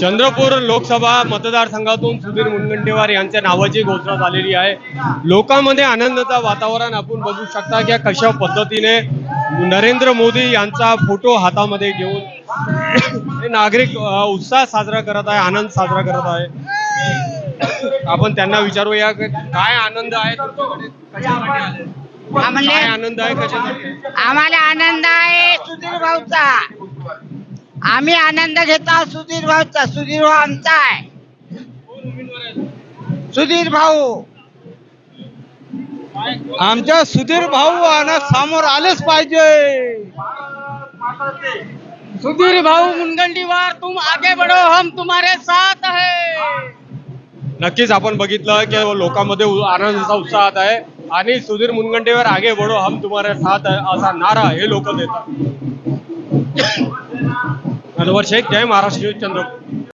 चंद्रपूर लोकसभा मतदारसंघातून सुधीर मुनगंटीवार यांच्या नावाची घोषणा झालेली आहे. लोकांमध्ये आनंदाचं वातावरण आपण बघू शकता की कशा पद्धतीने नरेंद्र मोदी यांचा फोटो हातामध्ये घेऊन नागरिक उत्साह साजरा करत आहे आनंद साजरा करत आहे. आपण त्यांना विचारूया काय आनंद आहे आनंद आहे कशासाठी आम्हाला आनंद आहे सुधीर भाऊचा. आम्ही आनंद घेतो. सुधीर भाऊचा. सुधीर भाऊ आमचा आहे. सुधीर भाऊ. आमच्या सुधीर भाऊ आणि समोर आलेच पाहिजे. सुधीर भाऊ मुनगंटीवार तुम आगे बढ़ो हम तुम्हारे साथ है. नक्कीच आपण बघितलं की लोकांमध्ये आनंदाचा उत्साहात आहे. आणि सुधीर मुनगंडीवर आगे बढो हम तुम्हारे साथ आहे असा नारा हे लोक देतात. अनवर शेख जय महाराष्ट्र चंद्रपूर